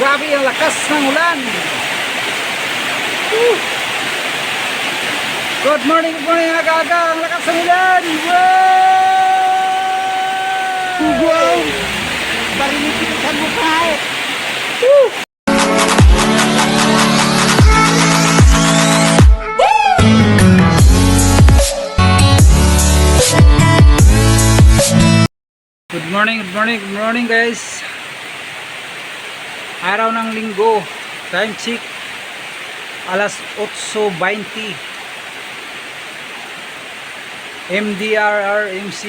Grabe ang lakas ng ulan. Woo! Good morning, good morning, aga-aga. Ang lakas ng ulan. Wow! Wow! Parinitipitan mo pa eh. Woo! Good morning, good morning, good morning guys. Araw ng linggo. Time check. Alas 8.20. MDRRMC.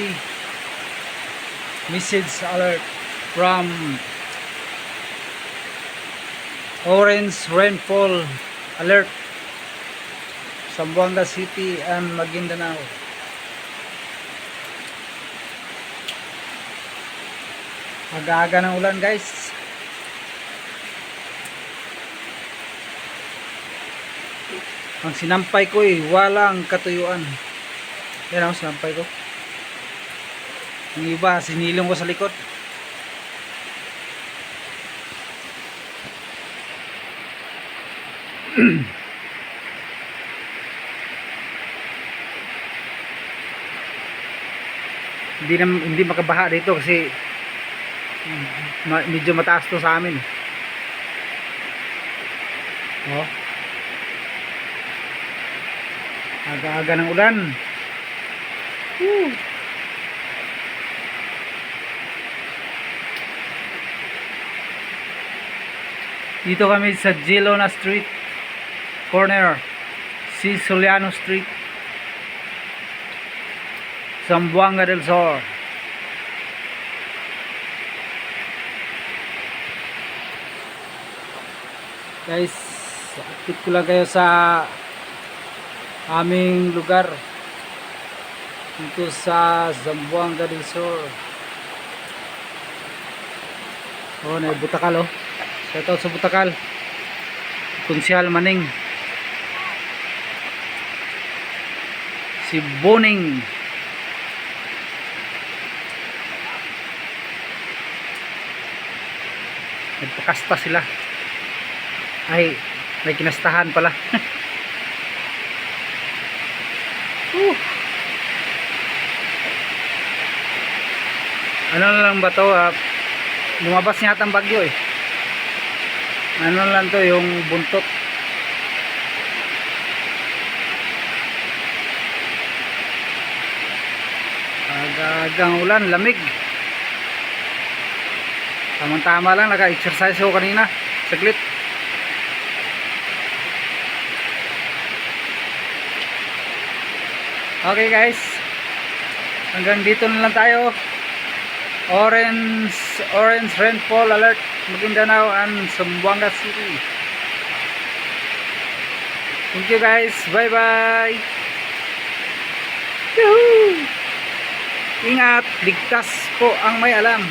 Message alert from Orange Rainfall Alert. Zamboanga City and Maguindanao. Aga-aga ng ulan guys. Ang sinampay ko eh, walang katuyuan. Yan ang sinampay ko. Yung iba, sinilong ko sa likod. hindi na hindi makabaha dito kasi medyo mataas to sa amin. Oh. Aga-aga ng ulan. Woo. Dito kami sa Gilona Street corner si Soliano Street Zamboanga del Sur guys update ko lang kayo sa aming lugar. Dito sa Zamboanga Sur. Oh na butakal oh. Shout out sa butakal Kunsyal Maning. Si Boning. Nagpakasta sila. Ay may kinastahan pala Whew. ano na lang ba to ah, lumabas yata ang bagyo eh. Ano lang to yung buntot. Agagang ulan lamig. Tamang tama lang naka exercise ako kanina. Saglit Okay guys. Hanggang dito na lang tayo. Orange orange rainfall alert Maguindanao and Zamboanga City. Thank you guys. Bye bye. Ingat, ligtas po ang may alam.